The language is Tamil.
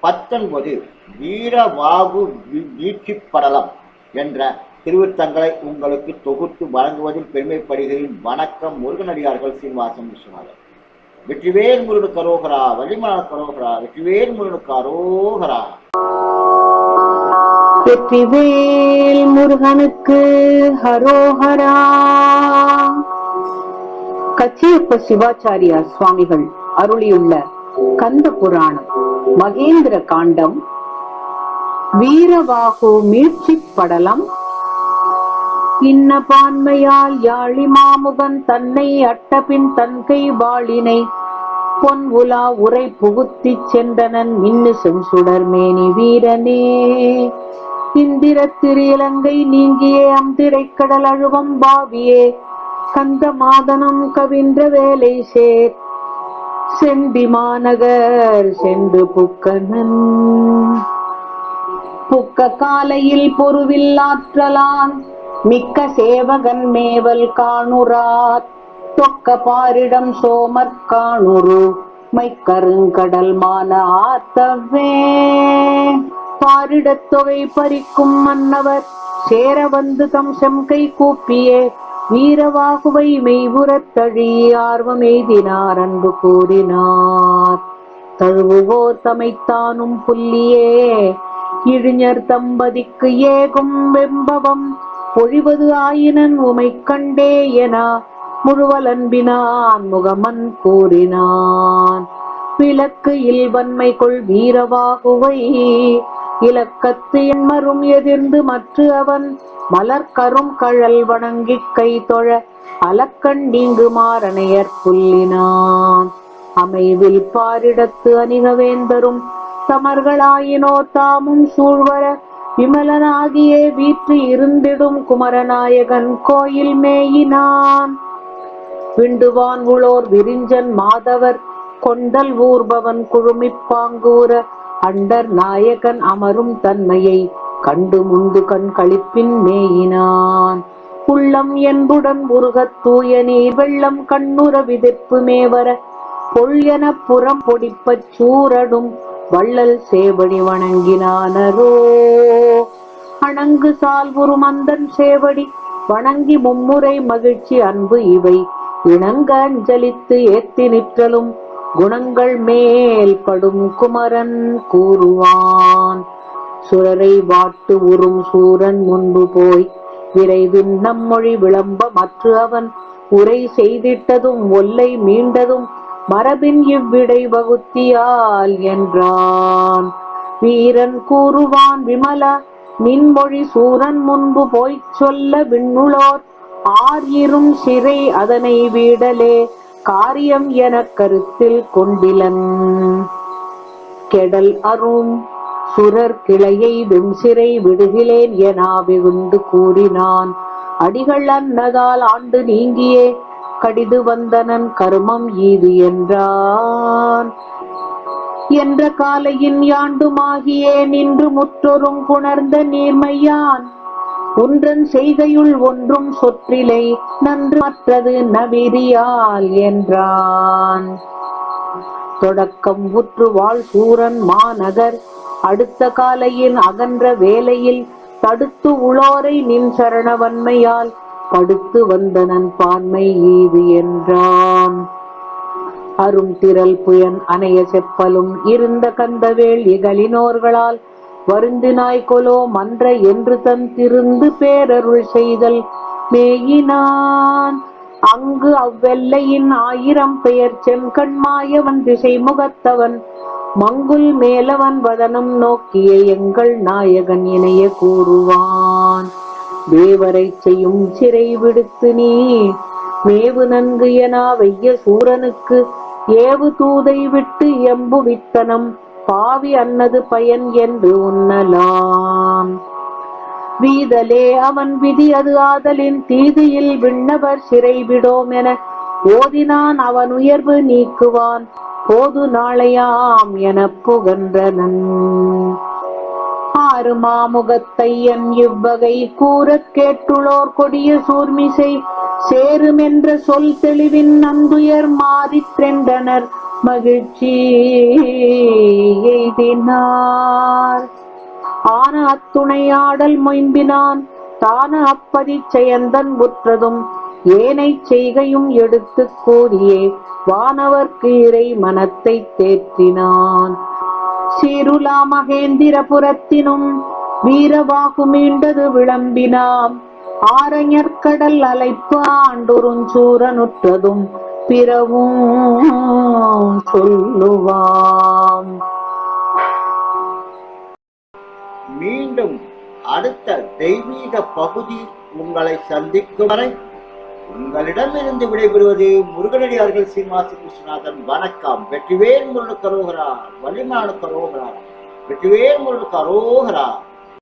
பத்தொன்பது வீரவாகு வீ- வீழ்ச்சிப் படலம் என்ற திருவிருத்தங்களை உங்களுக்கு தொகுத்து வழங்குவதில் பெருமைப்படுகிறேன். வணக்கம் முருகனடியார்கள் சீனிவாசன் விஸ்வநாதன் வெற்றிவேல் முருகனு கரோகரா வள்ளிமலர் கரோகரா வெற்றிவேல் முருகனு கரோகரா வெற்றிவேல் முருகனுக்கு ஹரோஹரா கச்சியப்ப சிவாச்சாரியா சுவாமிகள் அருளியுள்ள கந்த புராணம். மகேந்திர காண்டம் வீரவாகு மீட்சி படலம் இன்ன பான்மையால் யாழி மாமுகன் தன்னை அட்டபின் தன்கை வாளினை பொன் உலா உரை புகுத்திச் சென்றனன் மின்னு சுடர்மேனி வீரனே. இந்திர திரு இலங்கை நீங்கியே அம்பிரைக்கடல் அழுவம் பாவியே கந்த மாதனம் கவின்ற வேலை சேர் செண்டி மாநகர் சென்று புக்கனன் புக்க காலையில் பொருவில்லாற்றலான் மிக்க சேவகன் மேவல் காணுராத் தொக்க பாரிடம் சோமற் காணுரு மைக்கருங்கடல் மான ஆத்தவே. பாரிடத் தொகை பறிக்கும் மன்னவர் சேர வந்து தம் செம்கை கூப்பியே. வீரவாகுவை மெய்புறத்தழி ஆர்வம் எய்தினார் அன்பு கூறினார். தழுவுவோர் தமைத்தானும் புல்லியே இழிஞர் தம்பதிக்கு ஏகும் வெம்பவம் பொழிவது ஆயினன் உமை கண்டே என முழுவலன்பினான் முகமன் கூறினான். விளக்கு இல்வன்மை கொள் வீரவாகுவை இலக்கத்து எண்மரும் எதிர்ந்து மற்ற அவன் மலர்கரும் கழல் வணங்கிக் கை தொழ அலக்கண் நீங்கு மாறனையர் புல்லினான். அமைவில் பாரிடத்து அணிகவேந்தரும் தமர்களாயினோ தாமும் சூழ்வர விமலனாகியே வீற்று இருந்திடும் குமரநாயகன் கோயில் மேயினான். விண்டுவான் உளோர் விரிஞ்சன் மாதவர் கொண்டல் ஊர்பவன் குழுமிப்பாங்கூர அண்டர் நாயகன் அமரும் தன்மையை கண்டு முந்து கண் கழிப்பின் மேயினான். உள்ளம் என்புடன் முருகத் தூய நீர் வெள்ளம் கண்ணுற விதிப்பு மேவர பொள்யன புறம் பொடிப்பச் சூரடும் வள்ளல் சேவடி வணங்கினானரோ. அணங்கு சால்வுரு மந்தன் சேவடி வணங்கி மும்முறை மகிழ்ச்சி அன்பு இவை. இணங்க அஞ்சலித்து ஏத்தி நிற்றலும் குணங்கள் மேல் படும் குமரன் கூறுவான். சுரரை வாட்டு உறும் சூரன் முன்பு போய் விரைவின் நம்மொழி விளம்ப மற்ற அவன் உரை செய்திட்டதும் ஒல்லை மீண்டதும் மரபின் இவ்விடை வகுத்தியால் என்றான். வீரன் கூறுவான் விமல நின்மொழி சூரன் முன்பு போய்ச் சொல்ல விண்ணுளோர் ஆர்யிரும் சிறை அதனை வீடலே காரியம் எனக் கருத்தில் கொண்டிலன். கெடல் அரும் சுரர் கிளையை வெம்சிறை விடுகிலேன் என வெகுண்டு கூறினான். அடிகள் அன்னதால் ஆண்டு நீங்கியே கடிது வந்தனன் கருமம் ஈது என்றான். என்ற காலையின் யாண்டுமாகியே நின்று முற்றொரும் புணர்ந்த நீர்மையான். ஒன்றன் செய்கையுள் ஒன்றும் சொற்றிலை நன்று மற்றது நவிரியால் என்றான். தொடக்கம் உற்று வாழ் சூரன் மாநகர் அடுத்த காலையின் அகன்ற வேலையில் தடுத்து உளோரை நின் சரணவன்மையால் படுத்து வந்தனன் பான்மை ஈது என்றான். அரும் திரள் புயன் அணைய செப்பலும் இருந்த கந்தவேள் இகழினோர்களால் வருந்தினாய் கொலோ மன்ற என்று தன் திருந்து பேரருள் செய்தல் மேயினான். அங்கு அவ்வெல்லையின் ஆயிரம் பெயர் செங்கண்மாயவன் திசை முகத்தவன். மங்குல் மேலவன் வதனம் நோக்கிய எங்கள் நாயகன் இணைய கூறுவான். தேவரை செய்யும் சிறை விடுத்து நீ மேவு நன்கு என வெய்ய சூரனுக்கு ஏவு தூதை விட்டு எம்பு வித்தனம் பாவி அன்னது பயன் என்று உண்ணலாம். வீதலே அவன் விதி அது ஆதலின் தீதியில் விண்ணவர் சிறைவிடோம் என ஓதினான் அவன் உயர்வு நீக்குவான். போது நாளையாம் என புகன்றனன். ஆறு மாமுகத்தையன் இவ்வகை கூறக் கேட்டுளோர் கொடிய சூர்மிசை சேருமென்ற சொல் தெளிவின் நந்துயர் மாறிற்றென்றனர் மகிழ்ச்சி எய்தினார். ஆன அத்துணையாடல் மொயம்பினான். தான அப்பதி செயந்தன் உற்றதும் ஏனை செய்கையும் எடுத்துக் கூறியே வானவர்க்கு இறை மனத்தை தேற்றினான். சீருலா மகேந்திரபுரத்தினும் வீரவாகு மீண்டது விளம்பினாம். ஆரஞர்கடல் அலைப்பு ஆண்டுருஞ்சூரனுற்றதும் பிறவும் சொல்லுவாம் மீண்டும் அடுத்த தெய்வீக பகுதி உங்களை சந்திக்கும் வரை உங்களிடமிருந்து விடைபெறுவது முருகனடியார்கள் சீனிவாச கிருஷ்ணநாதன். வணக்கம். வெற்றிவேல் முருள் கரோகரா. வள்ளிமான கரோகரா. வெற்றிவேல் முருள் கரோகரா.